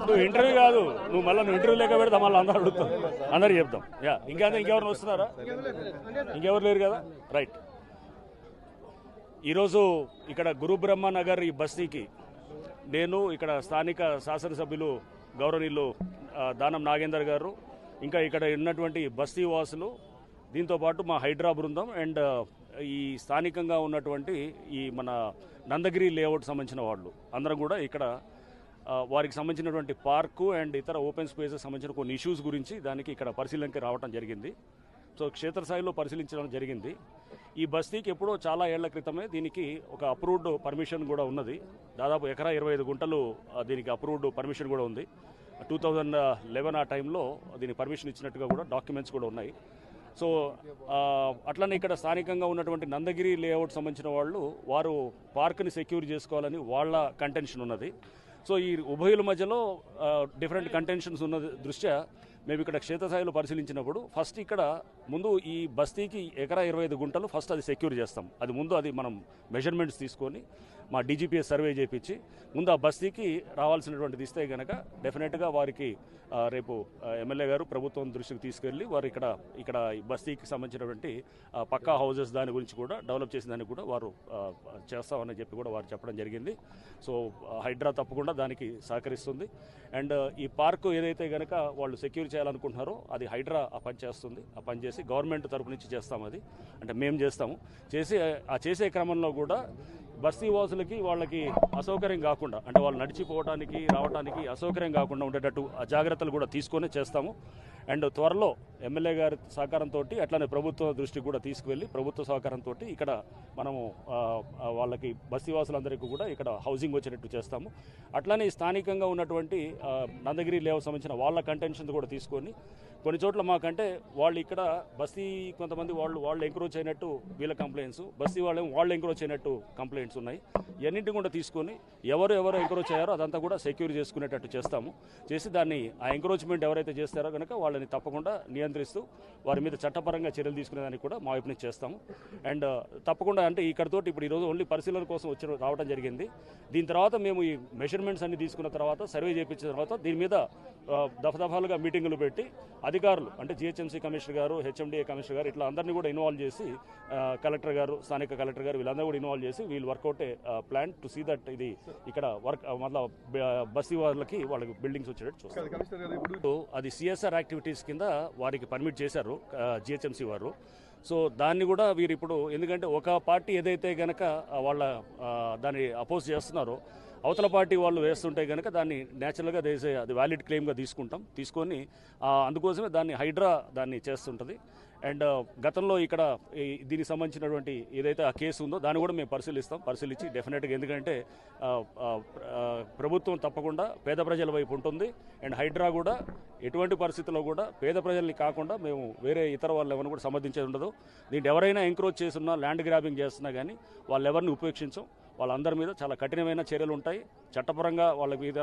నువ్వు ఇంటర్వ్యూ కాదు నువ్వు మళ్ళీ నువ్వు ఇంటర్వ్యూ లేక పెడతా మళ్ళీ అందరూ అడుగుతాం అందరు చెప్తాం. యా ఇంకా ఇంకెవరిని వస్తున్నారా? ఇంకెవరు లేరు కదా? రైట్. ఈరోజు ఇక్కడ గురు బ్రహ్మ నగర్ ఈ బస్తీకి నేను ఇక్కడ స్థానిక శాసనసభ్యులు గౌరవనీయులు దానం నాగేందర్ గారు ఇంకా ఇక్కడ ఉన్నటువంటి బస్తీ వాసులు దీంతో పాటు మా హైడ్రా బృందం అండ్ ఈ స్థానికంగా ఉన్నటువంటి ఈ మన నందగిరి లేఅవుట్ సంబంధించిన వాళ్ళు. అందరం కూడా ఇక్కడ వారికి సంబంధించినటువంటి పార్కు అండ్ ఇతర ఓపెన్ స్పేసెస్ సంబంధించిన కొన్ని ఇష్యూస్ గురించి దానికి ఇక్కడ పరిశీలనకి రావడం జరిగింది. సో క్షేత్రస్థాయిలో పరిశీలించడం జరిగింది. ఈ బస్తీకి ఎప్పుడో చాలా ఏళ్ళ క్రితమే దీనికి ఒక అప్రూవ్డ్ పర్మిషన్ కూడా ఉన్నది. దాదాపు ఎకరా ఇరవై ఐదు గుంటలు దీనికి అప్రూవ్డ్ పర్మిషన్ కూడా ఉంది. టూ థౌజండ్ లెవెన్ ఆ టైంలో దీనికి పర్మిషన్ ఇచ్చినట్టుగా కూడా డాక్యుమెంట్స్ కూడా ఉన్నాయి. సో అట్లనే ఇక్కడ స్థానికంగా ఉన్నటువంటి నందగిరి లేఅవుట్ సంబంధించిన వాళ్ళు వారు పార్క్ని సెక్యూర్ చేసుకోవాలని వాళ్ళ కంటెన్షన్ ఉన్నది. సో ఈ ఉభయుల మధ్యలో డిఫరెంట్ కంటెన్షన్స్ ఉన్న దృష్ట్యా మేము ఇక్కడ క్షేత్రస్థాయిలో పరిశీలించినప్పుడు ఫస్ట్ ఇక్కడ ముందు ఈ బస్తీకి ఎకరా ఇరవై ఐదు గుంటలు ఫస్ట్ అది సెక్యూర్ చేస్తాం. అది ముందు అది మనం మెజర్మెంట్స్ తీసుకొని మా డీజీపీఎస్ సర్వే చేపించి ముందు ఆ బస్తీకి రావాల్సినటువంటిది ఇస్తే కనుక డెఫినెట్గా వారికి రేపు ఎమ్మెల్యే గారు ప్రభుత్వం దృష్టికి తీసుకెళ్ళి వారు ఇక్కడ ఇక్కడ ఈ బస్తీకి సంబంధించినటువంటి పక్కా హౌసెస్ దాని గురించి కూడా డెవలప్ చేసిన దానికి కూడా వారు చేస్తామని చెప్పి కూడా వారు చెప్పడం జరిగింది. సో హైడ్రా తప్పకుండా దానికి సహకరిస్తుంది. అండ్ ఈ పార్కు ఏదైతే కనుక వాళ్ళు సెక్యూర్ చేయాలనుకుంటున్నారో అది హైడ్రా ఆ పని చేస్తుంది. ఆ పని చేసి గవర్నమెంట్ తరపు నుంచి చేస్తాం అది. అంటే మేము చేస్తాము. చేసి ఆ చేసే క్రమంలో కూడా బస్తీ వాసులకి వాళ్ళకి అసౌకర్యం కాకుండా అంటే వాళ్ళు నడిచిపోవడానికి రావడానికి అసౌకర్యం కాకుండా ఉండేటట్టు ఆ జాగ్రత్తలు కూడా తీసుకొని చేస్తాము. అండ్ త్వరలో ఎమ్మెల్యే గారి సహకారంతో అట్లానే ప్రభుత్వ దృష్టికి కూడా తీసుకువెళ్ళి ప్రభుత్వ సహకారంతో ఇక్కడ మనము వాళ్ళకి బస్తీ వాసులందరికీ కూడా ఇక్కడ హౌసింగ్ వచ్చేటట్టు చేస్తాము. అట్లానే స్థానికంగా ఉన్నటువంటి నందగిరి లేవ సంబంధించిన వాళ్ళ కంటెన్షన్ కూడా తీసుకొని కొన్ని చోట్ల మాకంటే వాళ్ళు ఇక్కడ బస్తీ కొంతమంది వాళ్ళు వాళ్ళు ఎంక్రోచ్ అయినట్టు వీళ్ళ కంప్లైంట్స్ బస్తీ వాళ్ళు వాళ్ళు ఎంక్రోచ్ అయినట్టు కంప్లైంట్స్ ఉన్నాయి. ఇవన్నింటిని కూడా తీసుకొని ఎవరు ఎవరు ఎంక్రోచ్ అయ్యారో అదంతా కూడా సెక్యూర్ చేసుకునేటట్టు చేస్తాము. చేసి దాన్ని ఆ ఎంక్రోచ్మెంట్ ఎవరైతే చేస్తారో కనుక వాళ్ళని తప్పకుండా నియంత్రిస్తూ వారి మీద చట్టపరంగా చర్యలు తీసుకునేదానికి కూడా మా వైపు నుంచి చేస్తాము. అండ్ తప్పకుండా అంటే ఇక్కడతో ఇప్పుడు ఈరోజు ఓన్లీ పరిశీలన కోసం వచ్చి రావడం జరిగింది. దీని తర్వాత మేము ఈ మెజర్మెంట్స్ అన్ని తీసుకున్న తర్వాత సర్వే చేయించిన తర్వాత దీని మీద ఆ, దఫదఫాలుగా మీటింగులు పెట్టి అధికారులు అంటే జిహెచ్ఎంసీ కమిషనర్ గారు హెచ్ఎండిఏ కమిషనర్ గారు ఇట్లా అందరినీ కూడా ఇన్వాల్వ్ చేసి ఆ, కలెక్టర్ గారు స్థానిక కలెక్టర్ గారు వీళ్ళందరూ కూడా ఇన్వాల్వ్ చేసి వీళ్ళు workout plan to see that ఇది ఇక్కడ వర్క్ మళ్ళీ బస్తీ వాళ్ళకి వాళ్ళకి బిల్డింగ్స్ వచ్చేటట్టు చూస్తారు అది సిఎస్ఆర్ యాక్టివిటీస్ కింద వారికి పర్మిట్ చేశారు జిహెచ్ఎంసీ వారు. సో దాన్ని కూడా వీరు ఇప్పుడు ఎందుకంటే ఒక పార్టీ ఏదైతే గనక వాళ్ళ దాన్ని అపోజ్ చేస్తున్నారో అవతల పార్టీ వాళ్ళు వేస్తుంటే కనుక దాన్ని న్యాచురల్గా దేశే అది వ్యాలిడ్ క్లెయిమ్గా తీసుకుంటాం. తీసుకొని అందుకోసమే దాన్ని హైడ్రా దాన్ని చేస్తుంటుంది. అండ్ గతంలో ఇక్కడ దీనికి సంబంధించినటువంటి ఏదైతే ఆ కేసు ఉందో దాన్ని కూడా మేము పరిశీలిస్తాం పరిశీలించి డెఫినెట్గా ఎందుకంటే ప్రభుత్వం తప్పకుండా పేద ప్రజల వైపు ఉంటుంది. అండ్ హైడ్రా కూడా ఎటువంటి పరిస్థితుల్లో కూడా పేద ప్రజల్ని కాకుండా మేము వేరే ఇతర వాళ్ళు ఎవరిని కూడా సమర్థించేది ఉండదు. దీంట్లో ఎవరైనా ఎంక్రోచ్ చేస్తున్నా ల్యాండ్ గ్రాబింగ్ చేస్తున్నా కానీ వాళ్ళు ఎవరిని ఉపేక్షించం. వాళ్ళందరి మీద చాలా కఠినమైన చర్యలు ఉంటాయి. చట్టపరంగా వాళ్ళ మీద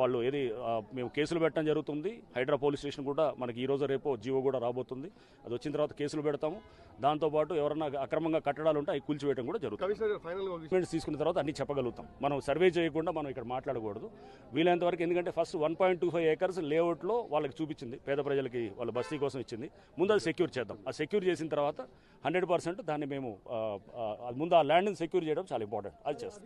వాళ్ళు ఏది మేము కేసులు పెట్టడం జరుగుతుంది. హైడ్రా పోలీస్ స్టేషన్ కూడా మనకి ఈ రోజు రేపు జీవో కూడా రాబోతుంది. అది వచ్చిన తర్వాత కేసులు పెడతాము. దాంతోపాటు ఎవరైనా అక్రమంగా కట్టడాలు ఉంటే అవి కూల్చివేయడం కూడా జరుగుతుంది. తీసుకున్న తర్వాత అన్ని చెప్పగలుగుతాం. మనం సర్వే చేయకుండా మనం ఇక్కడ మాట్లాడకూడదు. వీలైనంత వరకు ఎందుకంటే first one point two five acres లేఅవుట్లో వాళ్ళకి చూపించింది. పేద ప్రజలకి వాళ్ళ బస్తీ కోసం ఇచ్చింది. ముందు అది సెక్యూర్ చేద్దాం. ఆ సెక్యూర్ చేసిన తర్వాత హండ్రెడ్ పర్సెంట్ దాన్ని మేము ముందు ఆ ల్యాండ్ని సెక్యూర్ చేయడం చాలా ఇంపార్టెంట్ అది చేస్తాం.